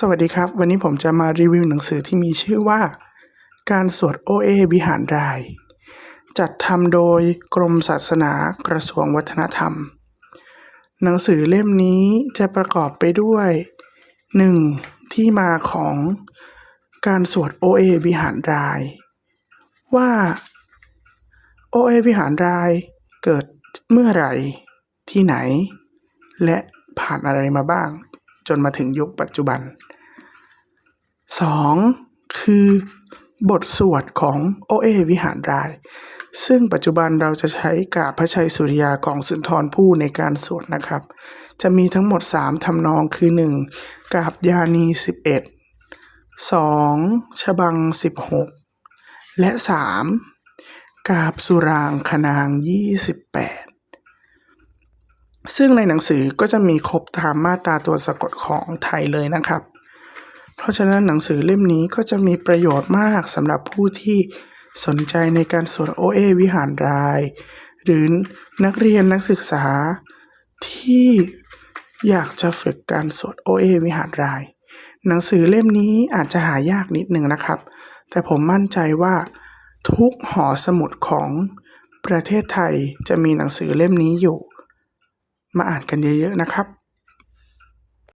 สวัสดีครับ วันนี้ผมจะมารีวิวหนังสือที่มีชื่อว่า การสวดโอเอวิหารราย จัดทำโดยกรมศาสนากระทรวงวัฒนธรรม หนังสือเล่มนี้จะประกอบไปด้วย 1. ที่มาของการสวดโอเอวิหารราย ว่าโอเอวิหารรายเกิดเมื่อไหร่ที่ไหน และผ่านอะไรมาบ้าง จนมาถึงยุคปัจจุบัน 2. คือบทสวดของโอเอวิหารราย ซึ่งปัจจุบันเราจะใช้กาพระชัยสุริยาของสุนทรภู่ในการสวดนะครับ จะมีทั้งหมด 3ทำนองคือ 1. กาบยานี 11 2. ฉบัง 16 และ 3. กาบสุรางคนาง 28 ซึ่งในหนังสือก็จะมีครบตามมาตราตัวสะกดของไทยเลยนะครับ เพราะฉะนั้นหนังสือเล่มนี้ก็จะมีประโยชน์มากสำหรับผู้ที่สนใจในการสวดโอเอวิหารราย หรือนักเรียนนักศึกษาที่อยากจะฝึกการสวดโอเอวิหารราย หนังสือเล่มนี้อาจจะหายากนิดหนึ่งนะครับ แต่ผมมั่นใจว่าทุกหอสมุดของประเทศไทยจะมีหนังสือเล่มนี้อยู่ มาอ่านกันเยอะๆนะครับ